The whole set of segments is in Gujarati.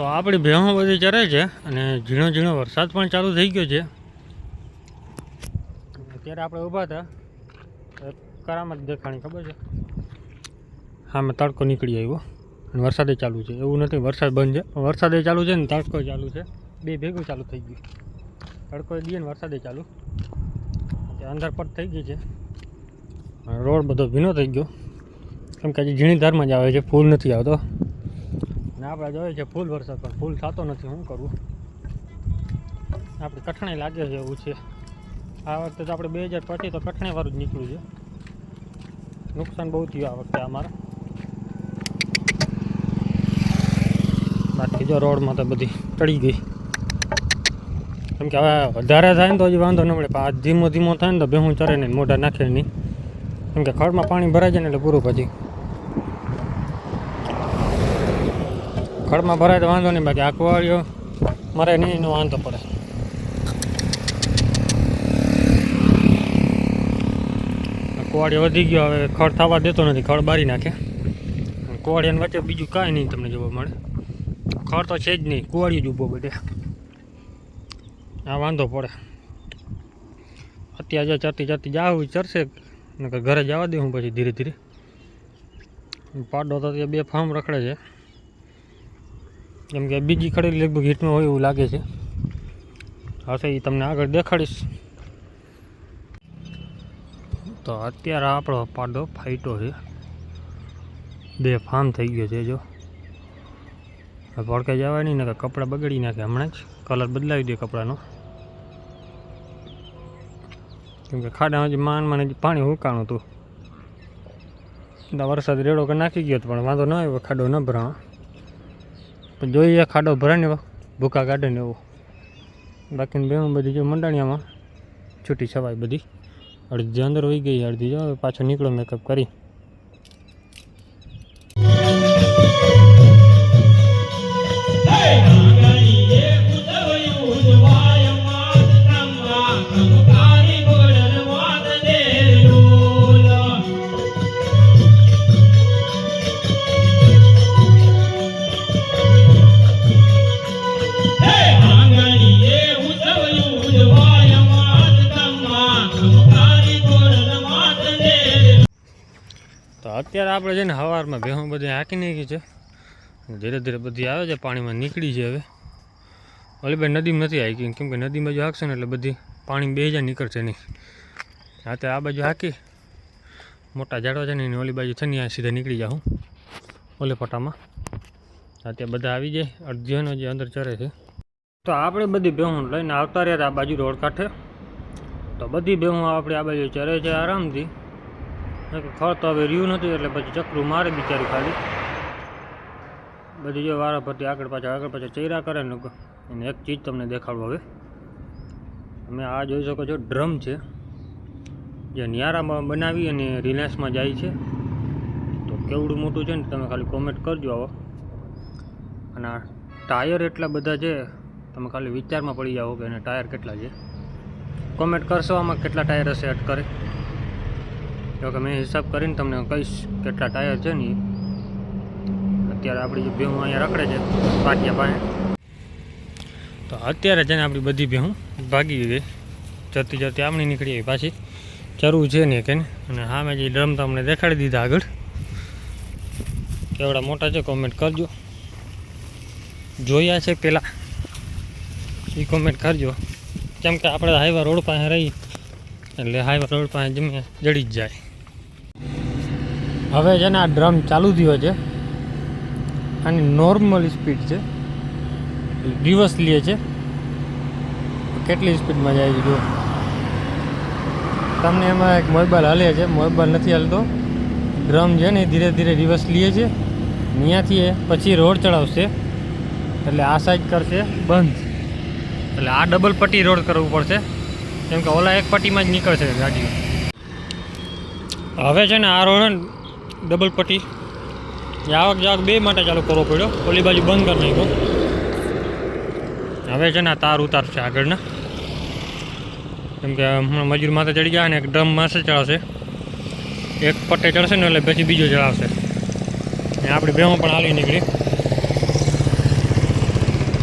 તો આપણી ભેહો બધી ચરે છે અને ઝીણો ઝીણો વરસાદ પણ ચાલુ થઈ ગયો છે. અત્યારે આપણે ઊભા હતા. કરામત દેખાણી ખબર છે? હા, મેં તડકો નીકળી આવ્યો. અને વરસાદે ચાલુ છે. એવું નથી, વરસાદ બંધ છે. પણ વરસાદે ચાલુ છે ને તડકો ચાલુ છે. બે ભેગું ચાલુ થઈ ગયું. તડકો દઈએ ને વરસાદે ચાલુ. અંધારપટ થઈ ગઈ છે. રોડ બધો ભીનો થઈ ગયો. કેમ કે હજી ઝીણી ધારમાં જ આવે છે. ફૂલ નથી આવતો. ને આપણે જોઈએ છે ફૂલ વરસાદ, પણ ફૂલ થતો નથી શું કરવું આપણે કઠણાઈ લાગે છે એવું છે. આ વખતે તો આપણે બે હજાર પચીસ તો કઠણાઈવાળું જ નીકળ્યું છે. નુકસાન બહુ થયું આ વખતે અમારે. બાકી જો રોડમાં તો બધી ચડી ગઈ. કેમ કે હવે વધારે થાય ને તો હજી વાંધો ન મળે, પણ આ ધીમો ધીમો થાય ને તો બેહું ચરે નહીં મોઢા નાખે નહીં. કેમ કે ખડમાં પાણી ભરાય જાય ને એટલે પૂરું પછી ખડમાં ભરાય તો વાંધો નહીં, બાકી આકવાળીઓ મરે નહીં વાંધો પડે. કુવાડિયો વધી ગયો, હવે ખડ થવા દેતો નથી, ખડ બારી નાખે. કુવાડિયાની વચ્ચે બીજું કાંઈ નહીં તમને જોવા મળે. ખડ તો છે જ નહીં કુવાડી જ ઊભો બધે આ વાંધો પડે. અત્યારે ચરતી ચરતી જાવ ચરશે ઘરે જવા દે હું પછી ધીરે ધીરે. પાડો તો બે ફાર્મ રખડે છે. કેમ કે બીજી ખડી લગભગ હિટમાં હોય એવું લાગે છે. હશે એ તમને આગળ દેખાડીશ. તો અત્યારે આપણો પાડો ફાઈટો છે. બે ફાર્મ થઈ ગયો છે જો. પડકે જવાય નહીં ને કપડાં બગડી નાખે હમણાં જ. કલર બદલાવી દે કપડાનો. કેમ કે ખાડામાં હજી માન માને પાણી હુકાણું હતું. વરસાદ રેડો કે નાખી ગયો હતો પણ વાંધો ન આવ્યો, ખાડો ન ભરાણો. પણ જોઈએ ખાડો ભરાય ને ભૂકા કાઢે ને એવો. બાકી બેવું બધી જો મંડાણીયામાં, છૂટી છવાય બધી. અડધી અંદર હોઈ ગઈ, અડધી જો, પાછો નીકળો મેકઅપ કરી. અત્યારે આપણે છે ને સવારમાં ભેહું બધી હાંકી નાખી છે. ધીરે ધીરે બધી આવે છે, પાણીમાં નીકળી છે હવે. ઓલી ભાઈ નદીમાં નથી હાંકી કેમ કે નદીમાં જો હાંકશે ને એટલે બધી પાણી બે હજાર નીકળશે નહીં. રાતે આ બાજુ હાંકી. મોટા ઝાડવા છે ને એની ઓલી બાજુ આ સીધા નીકળી જાઉં. ઓલે ફટામાં. અત્યારે બધા આવી જાય અડધીનો જે અંદર ચરે છે. તો આપણે બધી ભેહું લઈને આવતા રહ્યા આ બાજુ રોડ કાંઠે. તો બધી ભેહું આપણે આ બાજુ ચરે છે આરામથી. ખડ તો હવે રહ્યું નથી એટલે પછી ચક્રું મારે બિચારી ખાલી. બધી જો વારા પરથી આગળ પાછળ આગળ પાછળ ચૈરા કરે ને એને એક ચીજ તમને દેખાડું હવે. તમે આ જોઈ શકો છો, ડ્રમ છે. જે નિયારામાં બનાવી અને રિલાયન્સમાં જાય છે. તો કેવડું મોટું છે ને તમે ખાલી કોમેન્ટ કરજો આવો. અને આ ટાયર એટલા બધા છે, તમે ખાલી વિચારમાં પડી જાઓ કે એના ટાયર કેટલા છે. કોમેન્ટ કરશો આમાં કેટલા ટાયર હશે અટ કરે. જો કે મેં હિસાબ કરીને તમને કહીશ કેટલા ટાયર છે ને અત્યારે આપણી જે ભેહું અહીંયા રખડે છે પાટિયા પાસે. તો અત્યારે છે ને આપણી બધી ભેહું ભાગી ગઈ જતી જતી આમણી નીકળી આવી પાછી. ચરવું છે ને કે અને હા મેં જે ડ્રમ તમને દેખાડી દીધા આગળ. કેવડા મોટા છે કોમેન્ટ કરજો. જોયા છે પહેલાં એ કોમેન્ટ કરજો. કેમ કે આપણે હાઈવા રોડ પાસે રહી એટલે હાઈવા રોડ પાસે જમીએ, જડી જ જાય. હવે છે ને આ ડ્રમ ચાલુ થયો છે. આની નોર્મલ સ્પીડ છે. રિવર્સ લે છે. કેટલી સ્પીડમાં જાય છે જો તમને એમાં એક મોબાઈલ હાલે છે. મોબાઈલ નથી હાલતો. ડ્રમ છે ને ધીરે ધીરે રિવર્સ લે છે. અહીંયાથી એ પછી રોડ ચડાવશે. એટલે આ સાઈડ કરશે. બંધ. એટલે આ ડબલ પટ્ટી રોડ કરવું પડશે. કેમ કે ઓલા એક પટ્ટીમાં જ નીકળશે ગાડીઓ. હવે છે ને આ રોડ ડબલ પટ્ટી. આવક જાવક બે માટે ચાલુ કરવો પડ્યો. ઓલી બાજુ બંધ કરી નાખ્યો. હવે છે ને તાર ઉતારશે આગળના. કેમ કે હમણાં મજૂર માથે ચડી ગયા ને એક ડ્રમ માથે ચડાવશે. એક પટ્ટે ચડશે ને એટલે પછી બીજો ચડાવશે. ને આપણી બેમાં પણ હાલી નીકળી.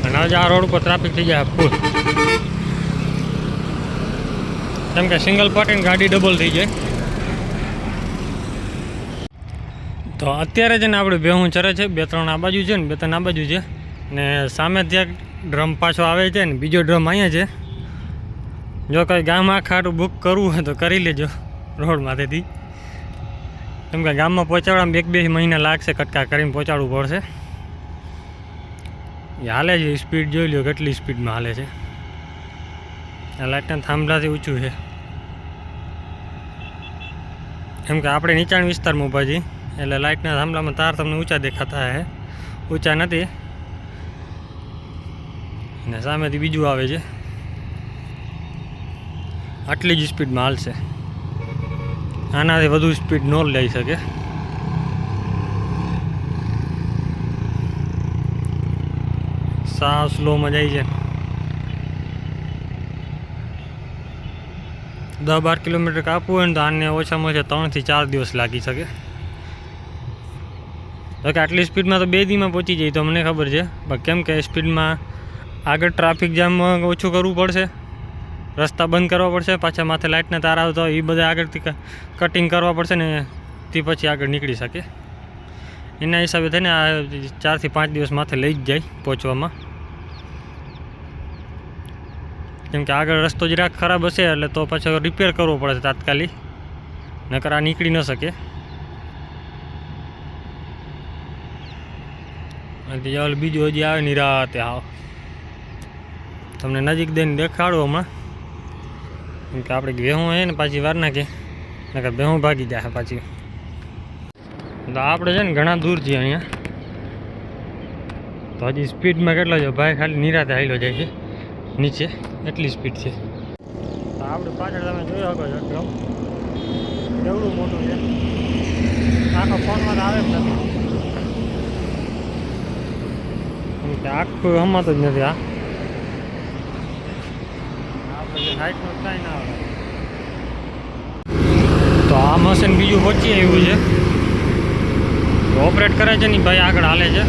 અને આજે આ રોડ ઉપર ટ્રાફિક થઈ જાય ફૂલ કેમ કે સિંગલ પાર્ટીની ગાડી ડબલ થઈ જાય. તો અત્યારે છે ને આપણે બેહું ચરે છે, બે ત્રણ આ બાજુ છે ને, બે ત્રણ આ બાજુ છે. ને સામે ત્યાં ડ્રમ પાછો આવે છે ને, બીજો ડ્રમ અહીંયા છે. જો કંઈ ગામ આખાટું બુક કરવું હોય તો કરી લેજો રોડ માથેથી. કેમ કે ગામમાં પહોંચાડવામાં એક બે મહિના લાગશે કટકા કરીને પહોંચાડવું પડશે. એ હાલે છે સ્પીડ જોઈ લો કેટલી સ્પીડમાં હાલે છે. આ લાઇટના થાંભલાથી ઊંચું છે. કેમ કે આપણે નીચાણ વિસ્તારમાં ઊભા છીએ. એટલે લાઇટના થાંભલામાં તાર તમને ઊંચા દેખાતા હે. ઊંચા નથી. અને સામેથી બીજું આવે છે. આટલી જ સ્પીડમાં હાલશે. આનાથી વધુ સ્પીડ ન લઈ શકે. સાવ સ્લોમાં જાય છે. દસ બાર કિલોમીટર કાપવું હોય ને તો આને ઓછામાં ઓછા ત્રણથી ચાર દિવસ લાગી શકે. તો કે આટલી સ્પીડમાં તો બે દીમાં પહોંચી જાય તો મને ખબર છે. પણ કેમ કે સ્પીડમાં આગળ ટ્રાફિક જામ ઓછું કરવું પડશે. રસ્તા બંધ કરવા પડશે, પાછા માથે લાઇટના તાર આવતા એ બધા આગળથી કટિંગ કરવા પડશે ને તે પછી આગળ નીકળી શકે. એના હિસાબે થઈને આ ચારથી પાંચ દિવસ માથે લઈ જ જાય પહોંચવામાં. કેમ કે આગળ રસ્તો જરાક ખરાબ હશે એટલે તો પાછો રિપેર કરવો પડશે તાત્કાલિક. નકર આ નીકળી ન શકે. અને બીજા હજી આવે નિરાતે આવ તમને નજીક દઈને દેખાડો હમણાં. કેમ કે આપણે ભેહું હે ને પાછી વાર નાખે નકર ભેહું ભાગી જાય પાછી. તો આપણે છે ને ઘણા દૂર છીએ અહીંયા. તો હજી સ્પીડમાં કેટલો છે? ભાઈ ખાલી નિરાતે હાઈલો જાય છે. નીચે એટલી સ્પીડ છે. તો આપણે પાછળ તમે જોઈ શકો છો કેવડું મોટું છે. આખો ફોનમાં આવે જ નથી કેમ કે આખું હમાતું જ નથી આ. આપણે કાંઈ ના આવે તો આ મશીન બીજું પહોંચી આવ્યું છે. ઓપરેટ કરે છે ને ભાઈ આગળ હાલે છે.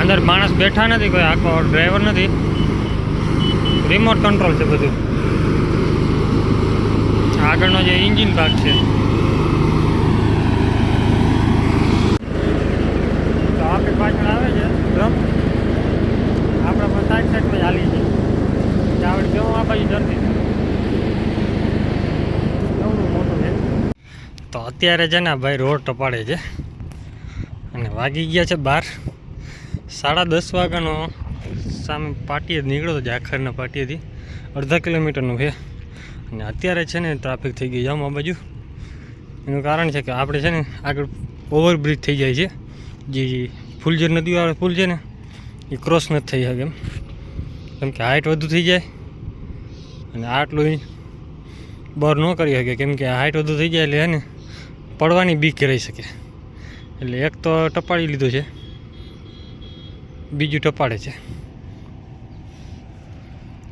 અંદર માણસ બેઠા નથી કોઈ આખો ડ્રાઈવર નથી. રિમોટ કંટ્રોલ છે બધું. આગળનો જે ઇન્જિન ભાગ છે તો આપણી પાછળ આવે છે ડ્રમ આપણે પણ સાઈડ સાઈડ પર હાલી છે એટલે આપણે કેવું આ બાજુ જલ્દી કેવડું મોટું છે તો અત્યારે છે ને ભાઈ રોડ ટપાડે છે. અને વાગી ગયા છે બાર. સાડા દસ વાગ્યાનો સામે પાટીએ નીકળ્યો હતો, જાખરના પાટીએથી. અડધા કિલોમીટરનું છે. અને અત્યારે છે ને ટ્રાફિક થઈ ગઈ જામ આ બાજુ. એનું કારણ છે કે આપણે છે ને આગળ ઓવરબ્રિજ થઈ જાય છે. જે ફૂલજર નદીવાળો પુલ છે ને, એ ક્રોસ નથી થઈ શકે એમ. કેમ કે હાઇટ વધુ થઈ જાય. અને આટલું બર ન કરી શકે. કેમ કે હાઇટ વધુ થઈ જાય એટલે હે ને પડવાની બીક રહી શકે. એટલે એક તો ટપાડી લીધું છે. બીજું ટપાડે છે.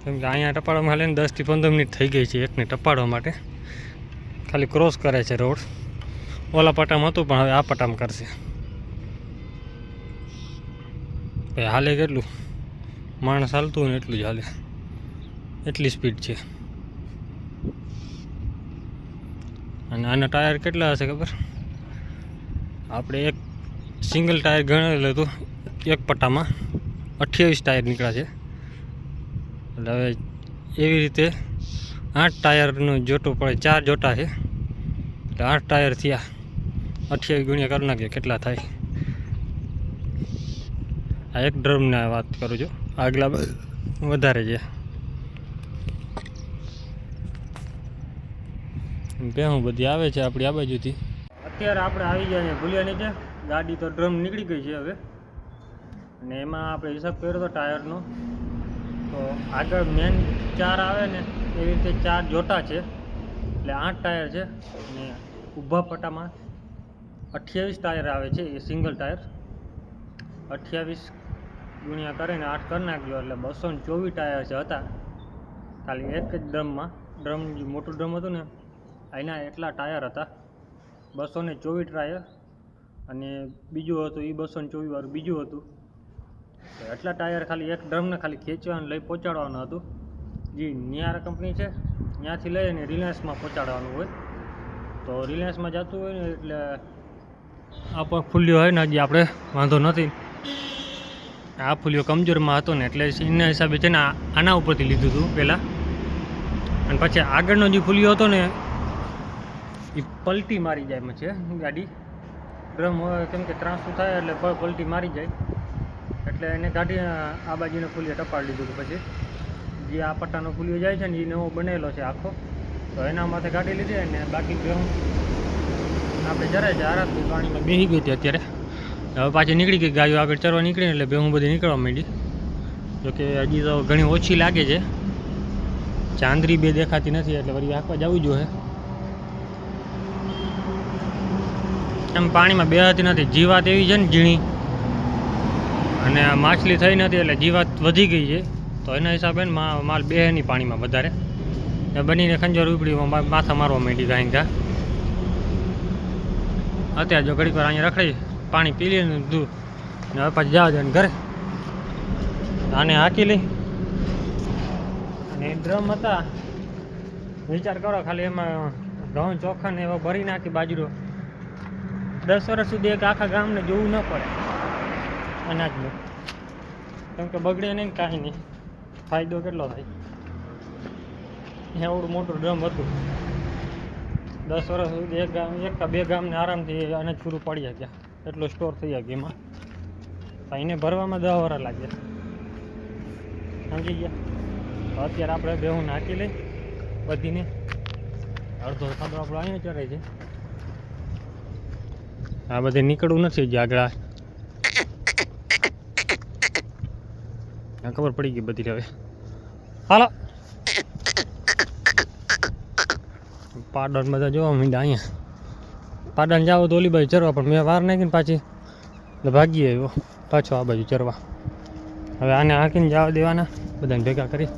કેમ કે અહીંયા ટપાડવામાં હાલે દસથી પંદર મિનિટ થઈ ગઈ છે એકને ટપાડવા માટે. ખાલી ક્રોસ કરે છે રોડ ઓલા પાટામાં હતું પણ હવે આ પટામાં કરશે. ભાઈ હાલે કેટલું? માણસ હાલતું ને એટલું જ હાલે. એટલી સ્પીડ છે. અને આના ટાયર કેટલા હશે ખબર? આપણે એક સિંગલ ટાયર ગણેલું હતું, એક પટ્ટામાં. અઠ્યાવીસ ટાયર નીકળ્યા છે. એટલે હવે એવી રીતે આઠ ટાયરનો જોટું પડે, ચાર જોટા છે. એટલે આઠ ટાયર થયા. અઠ્યાવીસ ગુણ્યા કરી નાખીએ કેટલા થાય? આ એક ડ્રમના વાત કરું છું. આગલા વધારે છે. ભેહું બધી આવે છે આપણી આ બાજુથી. અત્યારે આપણે આવી ગયા છે ભૂલ્યા નીચે ગાડી તો ડ્રમ નીકળી ગઈ છે હવે. અને એમાં આપણે હિસાબ કર્યો હતો ટાયરનો. તો આગળ મેન ચાર આવે ને, એવી રીતે ચાર જોટા છે. એટલે આઠ ટાયર છે. અને ઊભા પટ્ટામાં અઠ્યાવીસ ટાયર આવે છે, એ સિંગલ ટાયર. અઠ્યાવીસ ગુણ્યા કરીને આઠ કરી નાખજો, એટલે બસો ચોવીસ ટાયર છે હતા. ખાલી એક જ ડ્રમમાં. ડ્રમ જે મોટું ડ્રમ હતું ને એના એટલા ટાયર હતા. બસો ને ચોવીસ ટાયર અને બીજું હતું એ બસો ને ચોવીસ વાળું બીજું હતું. તો એટલા ટાયર ખાલી એક ડ્રમને ખાલી ખેંચવાનું લઈ પહોંચાડવાનું હતું. જે, નિયારા કંપની છે, ત્યાંથી લઈ અને રિલાયન્સમાં પહોંચાડવાનું હોય. તો રિલાયન્સમાં જતું હોય ને એટલે આ પણ ફૂલ્યો હોય ને, હજી આપણે વાંધો નથી. આ ફૂલ્યો કમજોરમાં હતો ને, એટલે એના હિસાબે છે ને આના ઉપરથી લીધું હતું પહેલાં. અને પછી આગળનો જે ફૂલ્યો હતો ને એ પલટી મારી જાય એમાં છે ગાડી. ડ્રમ હોય કેમ કે ત્રાસું થાય એટલે પલટી મારી જાય. એટલે એને ગાડી આ બાજુને ફૂલીએ ટપાડી દીધું પછી. જે આ પટ્ટાનો ફૂલીઓ જાય છે ને એ નવો બનેલો છે આખો. તો એના માથે ગાડી લીધી અને બાકી ડ્રમ આપણે જરાય છે આરામથી પાણીમાં બેસી ગઈ હતી અત્યારે. હવે પાછી નીકળી ગઈ, ગાયો આગળ ચરવા નીકળી એટલે બેહું બધી નીકળવા માંડી. જોકે હજી તો ઘણી ઓછી લાગે છે. ચાંદરી બે દેખાતી નથી, એટલે વળી આંખવા જવું જોઈએ એમ પાણીમાં બેહાતી નથી. જીવાત એવી છે ને ઝીણી. અને માછલી થઈ નથી એટલે જીવાત વધી ગઈ છે. તો એના હિસાબે માલ બે નહીં પાણીમાં વધારે. બનીને ખંજર ઉપડી મા- માથા મારવા માંડી ગાય ગા અત્યારે જો ઘડીક વાર અહીંયા રખડી, પાણી પી લઈએ દૂધ. ને હવે પછી જવા ને ઘરે. આને હાકી લઈ. અને ડ્રમ હતા. વિચાર કરો, ખાલી એમાં ઘઉં ચોખા ને એવા ભરી નાખી બાજરો. દસ વર્ષ સુધી એક આખા ગામને જોવું ન પડે. અનાજનું કેમ કે બગડે નહીં કાંઈ નહીં. ફાયદો કેટલો થાય? એવડું મોટું ડ્રમ હતું. દસ વર્ષ સુધી એક ગામ, એક બે ગામને આરામથી અનાજ પૂરું પડી ગયા એટલું સ્ટોર થઈ ગયા એમાં. એને ભરવામાં દસ વર્ષ લાગ્યા. સમજી ગયા? અત્યારે આપણે બેહું નાખી લઈ. બધીને અડધો સાંભળો આપણો અહીંયા ચડે છે. આ બધે નીકળવું નથી જાગડા ખબર પડી ગઈ બધી હવે. હાલો. પાડન બધા જોવા માંડ્યા અહીંયા. પાડન જાવ તો બાજુ ચરવા, પણ મેં વાર નાખીને પાછી ભાગી આવ્યો. પાછો આ બાજુ ચરવા. હવે આને હાંકીને જવા દેવાના. બધાને ભેગા કરી.